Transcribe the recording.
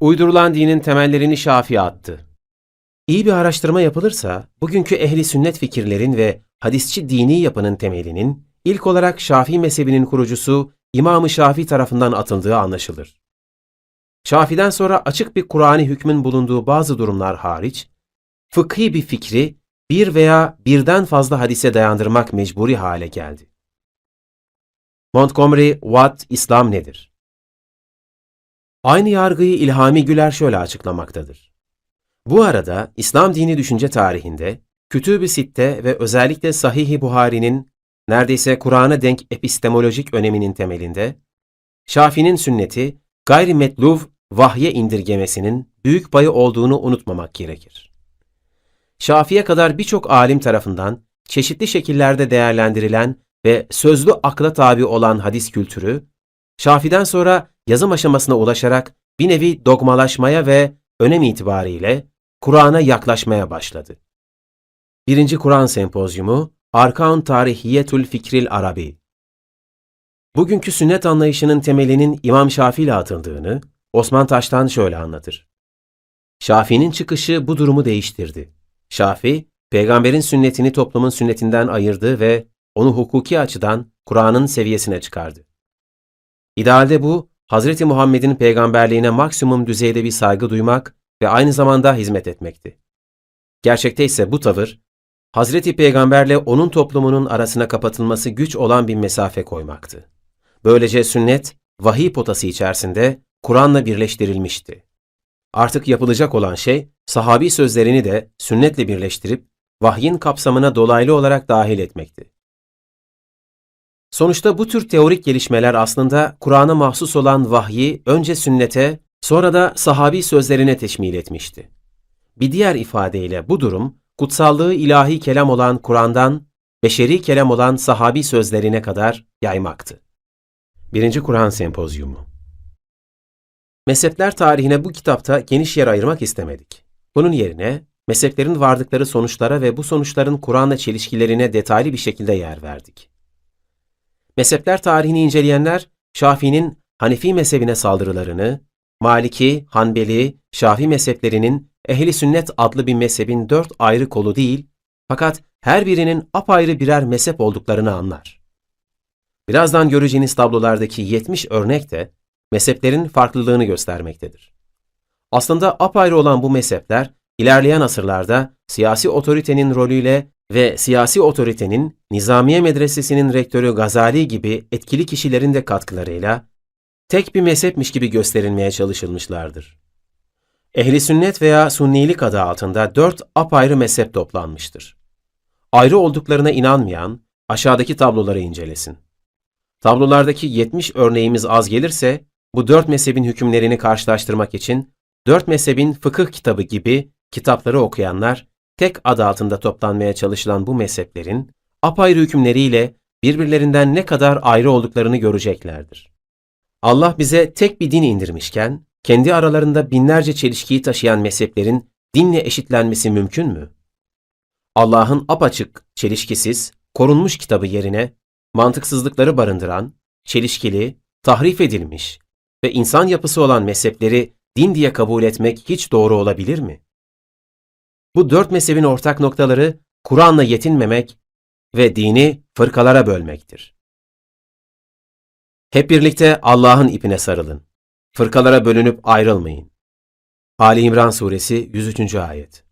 Uydurulan dinin temellerini Şafii attı. İyi bir araştırma yapılırsa, bugünkü ehli sünnet fikirlerin ve hadisçi dini yapının temelinin ilk olarak Şafii mezhebinin kurucusu İmam-ı Şafii tarafından atıldığı anlaşılır. Şafi'den sonra açık bir Kur'an'ı hükmün bulunduğu bazı durumlar hariç, fıkhi bir fikri bir veya birden fazla hadise dayandırmak mecburi hale geldi. Montgomery Watt İslam nedir? Aynı yargıyı İlhami Güler şöyle açıklamaktadır. Bu arada İslam dini düşünce tarihinde Kütüb-i Sitte ve özellikle Sahih-i Buhari'nin neredeyse Kur'an'a denk epistemolojik öneminin temelinde Şafi'nin sünneti gayri metluv vahye indirgemesinin büyük payı olduğunu unutmamak gerekir. Şafi'ye kadar birçok alim tarafından çeşitli şekillerde değerlendirilen ve sözlü akla tabi olan hadis kültürü, Şafi'den sonra yazım aşamasına ulaşarak bir nevi dogmalaşmaya ve önem itibariyle Kur'an'a yaklaşmaya başladı. Birinci Kur'an Sempozyumu, Arkaun Tarihiyetül Fikril Arabi. Bugünkü sünnet anlayışının temelinin İmam Şafii ile atıldığını Osman Taş'tan şöyle anlatır. Şafii'nin çıkışı bu durumu değiştirdi. Şafii, peygamberin sünnetini toplumun sünnetinden ayırdı ve onu hukuki açıdan Kur'an'ın seviyesine çıkardı. İdealde bu, Hazreti Muhammed'in peygamberliğine maksimum düzeyde bir saygı duymak ve aynı zamanda hizmet etmekti. Gerçekte ise bu tavır, Hazreti Peygamberle onun toplumunun arasına kapatılması güç olan bir mesafe koymaktı. Böylece sünnet, vahiy potası içerisinde Kur'an'la birleştirilmişti. Artık yapılacak olan şey, sahabi sözlerini de sünnetle birleştirip, vahyin kapsamına dolaylı olarak dahil etmekti. Sonuçta bu tür teorik gelişmeler aslında Kur'an'a mahsus olan vahyi önce sünnete, sonra da sahabi sözlerine teşmil etmişti. Bir diğer ifadeyle bu durum, kutsallığı ilahi kelam olan Kur'an'dan, beşeri kelam olan sahabi sözlerine kadar yaymaktı. 1. Kur'an Sempozyumu Mezhepler tarihine bu kitapta geniş yer ayırmak istemedik. Bunun yerine, mezheplerin vardıkları sonuçlara ve bu sonuçların Kur'an'la çelişkilerine detaylı bir şekilde yer verdik. Mezhepler tarihini inceleyenler, Şafii'nin Hanefi mezhebine saldırılarını, Maliki, Hanbeli, Şafi mezheplerinin Ehli Sünnet adlı bir mezhebin dört ayrı kolu değil, fakat her birinin apayrı birer mezhep olduklarını anlar. Birazdan göreceğiniz tablolardaki 70 örnek de mezheplerin farklılığını göstermektedir. Aslında apayrı olan bu mezhepler, ilerleyen asırlarda siyasi otoritenin rolüyle ve siyasi otoritenin Nizamiye Medresesi'nin rektörü Gazali gibi etkili kişilerin de katkılarıyla tek bir mezhepmiş gibi gösterilmeye çalışılmışlardır. Ehli sünnet veya sunnilik adı altında dört apayrı mezhep toplanmıştır. Ayrı olduklarına inanmayan aşağıdaki tabloları incelesin. Tablolardaki 70 örneğimiz az gelirse bu dört mezhebin hükümlerini karşılaştırmak için dört mezhebin fıkıh kitabı gibi kitapları okuyanlar tek adı altında toplanmaya çalışılan bu mezheplerin apayrı hükümleriyle birbirlerinden ne kadar ayrı olduklarını göreceklerdir. Allah bize tek bir din indirmişken, kendi aralarında binlerce çelişkiyi taşıyan mezheplerin dinle eşitlenmesi mümkün mü? Allah'ın apaçık, çelişkisiz, korunmuş kitabı yerine mantıksızlıkları barındıran, çelişkili, tahrif edilmiş ve insan yapısı olan mezhepleri din diye kabul etmek hiç doğru olabilir mi? Bu dört mezhebin ortak noktaları Kur'an'la yetinmemek ve dini fırkalara bölmektir. Hep birlikte Allah'ın ipine sarılın. Fırkalara bölünüp ayrılmayın. Ali İmran Suresi 103. Ayet